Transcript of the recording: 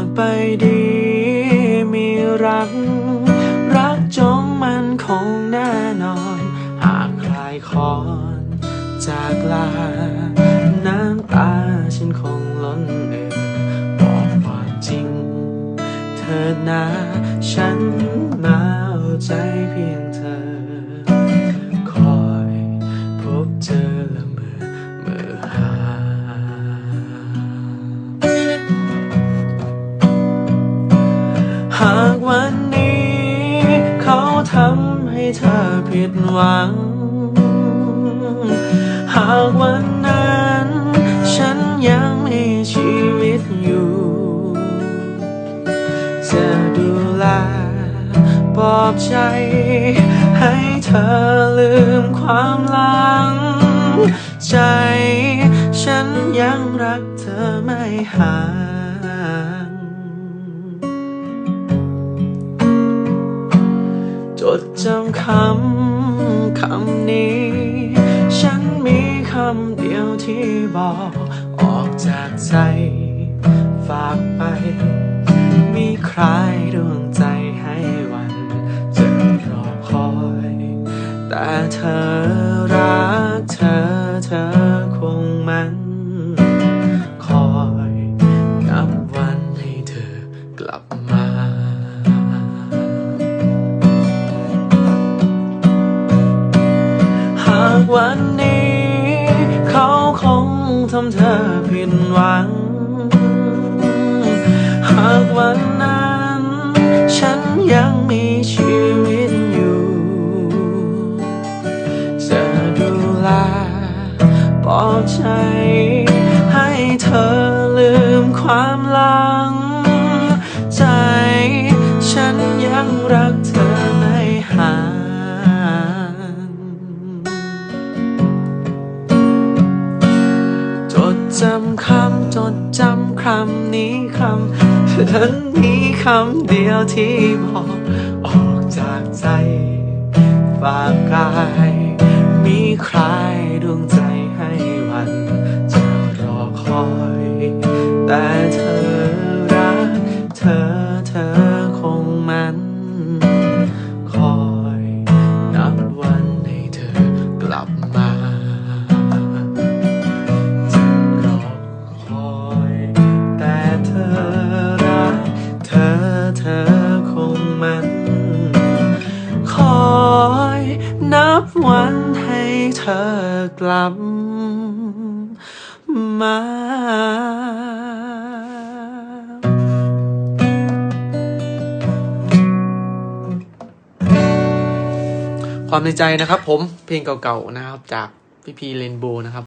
ากไปดี มีรัก รักจงมันคงแน่นอน หากใครคอนจากลา น้ำตาฉันคงล้นเอ่อบอกความจริง เธอนาฉันมาเอาใจเพียงเธอ เขาทำให้เธอผิดหวัง หากวันนั้น ฉันยังมีชีวิตอยู่ จะดูแลปลอบใจ ให้เธอลืมความหลัง ใจ ฉันยังรักเธอไม่หาง จดจำคำคำนี้ ฉันมีคำเดียวที่บอก ออกจากใจ ฝากไป มีใครดวงใจให้วันจะรอคอย แต่เธอรักเธอเธอ วันนี้ เขาคงทำเธอผิดหวัง หากวันนั้น ฉันยังมีชีวิตอยู่ จะดูแลปลอบใจ ให้เธอลืมความลัง จำคำจดจำคำนี้คำฉันมีคำเดียวที่บอกออกจากใจฝากกาย มีใครดวงใจให้วันจะรอคอย แต่เธอ เธอคงมัน คอยนับวันให้เธอกลับมาความในใจนะครับผมเพลงเก่าๆนะครับ จากพี่พีเรนโบว์นะครับ